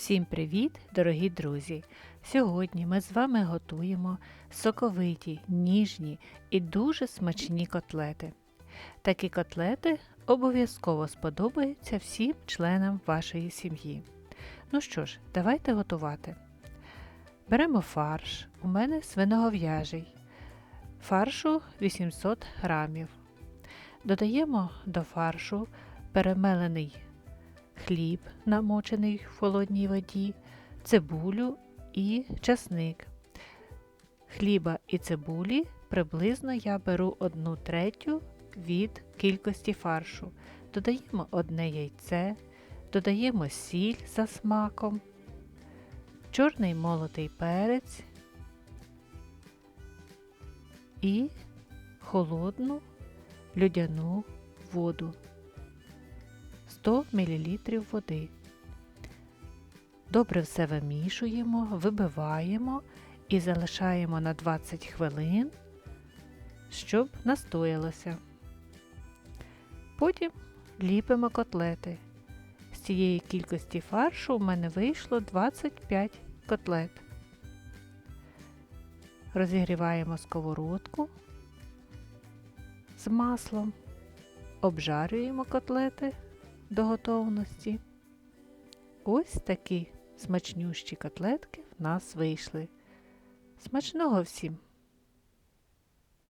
Всім привіт, дорогі друзі! Сьогодні ми з вами готуємо соковиті, ніжні і дуже смачні котлети. Такі котлети обов'язково сподобаються всім членам вашої сім'ї. Ну що ж, давайте готувати. Беремо фарш, у мене свиногов'яжий, фаршу 800 грамів. Додаємо до фаршу перемелений хліб, намочений в холодній воді, цибулю і часник. Хліба і цибулі приблизно я беру 1 третю від кількості фаршу. Додаємо одне яйце, додаємо сіль за смаком, чорний молотий перець і холодну людяну воду. 100 мл води. Добре все вимішуємо, вибиваємо і залишаємо на 20 хвилин, щоб настоялося. Потім ліпимо котлети. З цієї кількості фаршу у мене вийшло 25 котлет. Розігріваємо сковородку з маслом, обжарюємо котлети до готовності. Ось такі смачнющі котлетки в нас вийшли. Смачного всім!